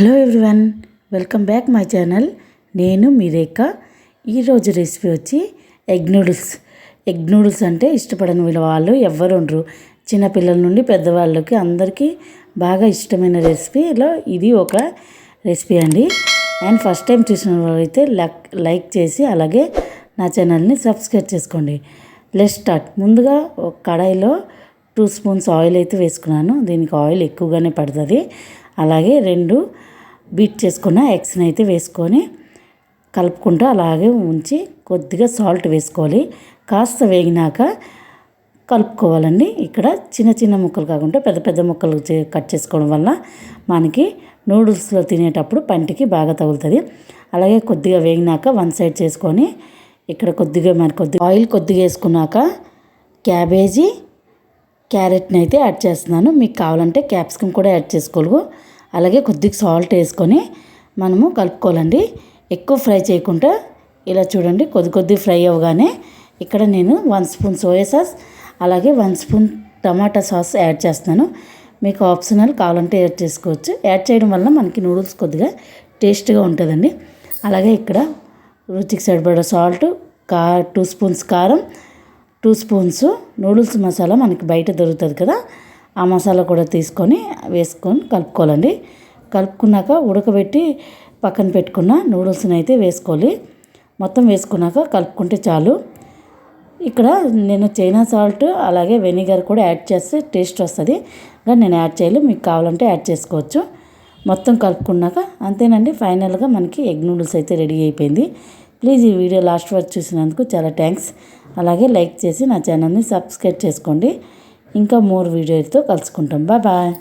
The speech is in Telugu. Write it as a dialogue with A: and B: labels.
A: Hello everyone welcome back my channel. నేను మీ రేఖ. ఈరోజు రెసిపీ వచ్చి ఎగ్ నూడిల్స్. ఎగ్ నూడిల్స్ అంటే ఇష్టపడని వీళ్ళ వాళ్ళు ఎవ్వరు ఉండరు. చిన్నపిల్లల నుండి పెద్దవాళ్ళకి అందరికీ బాగా ఇష్టమైన రెసిపీలో ఇది ఒక రెసిపీ అండి. అండ్ ఫస్ట్ టైం చూసిన వాళ్ళైతే లైక్ చేసి అలాగే నా ఛానల్ని సబ్స్క్రైబ్ చేసుకోండి. Let start. ముందుగా ఒక కడాయిలో టూ స్పూన్స్ ఆయిల్ అయితే వేసుకున్నాను. దీనికి ఆయిల్ ఎక్కువగానే పడుతుంది. అలాగే రెండు బీట్ చేసుకున్న ఎగ్స్ని అయితే వేసుకొని కలుపుకుంటూ అలాగే ఉంచి కొద్దిగా సాల్ట్ వేసుకోవాలి. కాస్త వేగినాక కలుపుకోవాలండి. ఇక్కడ చిన్న చిన్న ముక్కలు కాకుండా పెద్ద పెద్ద ముక్కలు కట్ చేసుకోవడం వల్ల మనకి నూడిల్స్లో తినేటప్పుడు పంటికి బాగా తగులుతుంది. అలాగే కొద్దిగా వేగినాక వన్ సైడ్ చేసుకొని ఇక్కడ కొద్దిగా మరి కొద్దిగా ఆయిల్ కొద్దిగా వేసుకున్నాక క్యాబేజీ క్యారెట్ని అయితే యాడ్ చేస్తున్నాను. మీకు కావాలంటే క్యాప్సికమ్ కూడా యాడ్ చేసుకోవాలి అలాగే కొద్దిగా సాల్ట్ వేసుకొని మనము కలుపుకోవాలండి. ఎక్కువ ఫ్రై చేయకుండా ఇలా చూడండి కొద్ది కొద్ది ఫ్రై అవ్వగానే ఇక్కడ నేను వన్ స్పూన్ సోయా సాస్ అలాగే one spoon tomato sauce add చేస్తున్నాను. మీకు ఆప్షనల్ కావాలంటే యాడ్ చేసుకోవచ్చు. యాడ్ చేయడం వల్ల మనకి నూడిల్స్ కొద్దిగా టేస్ట్గా ఉంటుందండి. అలాగే ఇక్కడ రుచికి సరిపడే సాల్ట్ కా టూ స్పూన్స్ కారం టూ స్పూన్స్ నూడిల్స్ మసాలా మనకి బయట దొరుకుతుంది కదా. ఆ మసాలా కూడా తీసుకొని వేసుకొని కలుపుకోవాలండి. కలుపుకున్నాక ఉడకబెట్టి పక్కన పెట్టుకున్న నూడిల్స్ని అయితే వేసుకోవాలి. మొత్తం వేసుకున్నాక కలుపుకుంటే చాలు. ఇక్కడ నేను చైనా సాల్ట్ అలాగే వెనిగర్ కూడా యాడ్ చేస్తే టేస్ట్ వస్తుంది. కానీ నేను యాడ్ చేయాలి మీకు కావాలంటే యాడ్ చేసుకోవచ్చు. మొత్తం కలుపుకున్నాక అంతేనండి. ఫైనల్గా మనకి ఎగ్ నూడిల్స్ అయితే రెడీ అయిపోయింది. ప్లీజ్ ఈ వీడియో లాస్ట్ వరకు చూసినందుకు చాలా థ్యాంక్స్. అలాగే లైక్ చేసి నా ఛానల్ని సబ్స్క్రైబ్ చేసుకోండి. ఇంకా మోర్ వీడియోలతో కలుసుకుంటాం. Bye bye.